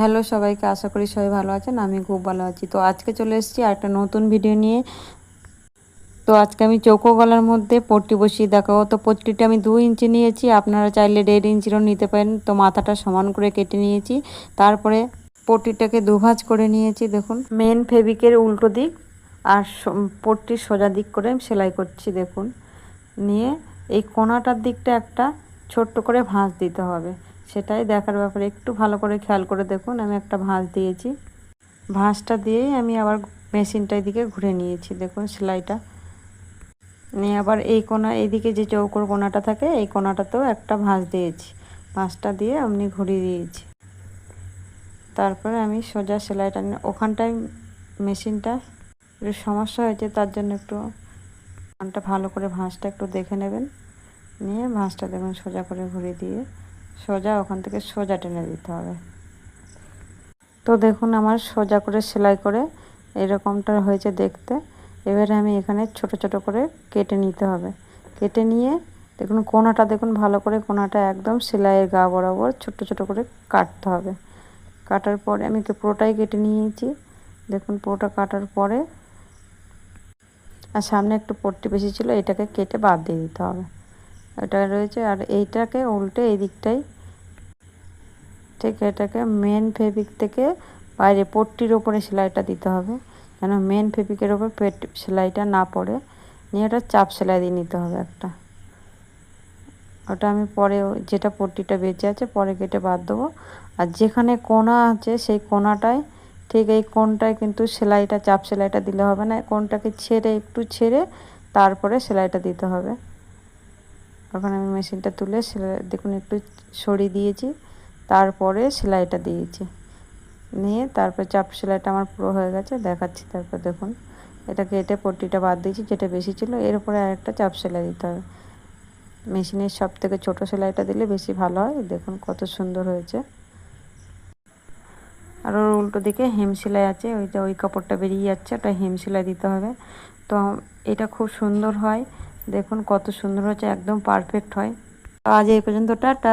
Hello সবাইকে, আশা করি সবাই ভালো আছেন, আমি খুব ভালো আছি। তো আজকে চলে এসেছি আর একটা নতুন ভিডিও নিয়ে। তো আজকে আমি চৌকো গলার মধ্যে, পট্টি বসিয়ে দেখাবো। তো পট্টিটা আমি দু ইঞ্চি নিয়েছি, আপনারা চাইলে দেড় ইঞ্চিরও নিতে পারেন। তো মাথাটা সমান করে কেটে নিয়েছি, তারপরে পট্টিটাকে দুভাজ করে নিয়েছি, দেখুন। মেন ফেবিকের উল্টো দিক আর পট্টির সোজা দিক করে আমি সেলাই করছি, দেখুন। নিয়ে এই কোনাটার দিকটা একটা ছোট্ট করে ভাঁজ দিতে হবে। সেটাই দেখার ব্যাপারে একটু ভালো করে খেয়াল করে দেখুন, আমি একটা ভাঁজ দিয়েছি। ভাঁজটা দিয়েই আমি আবার মেশিনটার দিকে ঘুরে নিয়েছি, দেখুন সেলাইটা। নিয়ে আবার এই কোনা, এইদিকে যে চৌকোর কোনাটা থাকে, এই কোনাটাতেও একটা ভাঁজ দিয়েছি। ভাঁজটা দিয়ে এমনি ঘুরিয়ে দিয়েছি। তারপরে আমি সোজা সেলাইটা ওখানটায় মেশিনটা একটু সমস্যা হয়েছে, তার জন্য একটু ওখানটা ভালো করে ভাঁজটা একটু দেখে নেবেন। নিয়ে ভাঁজটা দেখুন সোজা করে ঘুরিয়ে দিয়ে। সোজা, ওখান থেকে সোজা টেনে দিতে হবে। তো দেখুন, আমার সোজা করে সেলাই করে এরকমটা হয়েছে দেখতে। এবারে আমি এখানে ছোট ছোট করে কেটে নিতে হবে। কেটে নিয়ে দেখুন, কোনাটা দেখুন ভালো করে, কোনাটা একদম সেলাইয়ের গা বরাবর ছোট ছোট করে কাটতে হবে। কাটার পরে আমি তো পুরোটাই কেটে নিয়েছি। দেখুন, পুরোটা কাটার পরে আর সামনে একটু পট্টি বেশি ছিল, এটাকে কেটে বাদ দিয়ে দিতে হবে। এটা রয়েছে আর এইটাকে উল্টে এই দিকটাই ঠিক এটাকে মেন ফেব্রিক থেকে বাইরে পট্টির ওপরে সেলাইটা দিতে হবে। যেন মেন ফেব্রিকের ওপর পেট সেলাইটা না পড়ে। নিয়ে ওটা চাপ সেলাই দিয়ে নিতে হবে একটা। ওটা আমি পরে যেটা পট্টিটা বেঁচে আছে পরে কেটে বাদ দেবো। আর যেখানে কোনা আছে সেই কোনাটায় ঠিক এই কোনটায় কিন্তু সেলাইটা, চাপ সেলাইটা দিলে হবে না। কোনটাকে ছেড়ে একটু ছেড়ে তারপরে সেলাইটা দিতে হবে। তখন আমি মেশিনটা তুলে সেলাই, দেখুন একটু সরিয়ে দিয়েছি, তারপরে সেলাইটা দিয়েছি। নিয়ে তারপর চাপ সেলাইটা আমার পুরো হয়ে গেছে, দেখাচ্ছি তারপর দেখুন। এটা কেটে পট্টিটা বাদ দিয়েছি, যেটা বেশি ছিল, এর উপরে আরেকটা চাপ সেলাই দিতে হবে। মেশিনের সব থেকে ছোটো সেলাইটা দিলে বেশি ভালো হয়, দেখুন কত সুন্দর হয়েছে। আর ওর উল্টো দিকে হেম সেলাই আছে ওইটা ওই কাপড়টা বেরিয়ে যাচ্ছে, ওটা হেম সেলাই দিতে হবে। তো এটা খুব সুন্দর হয় দেখুন কত সুন্দর হচ্ছে একদম পারফেক্ট হয়। আজ এই পর্যন্ত টাটা।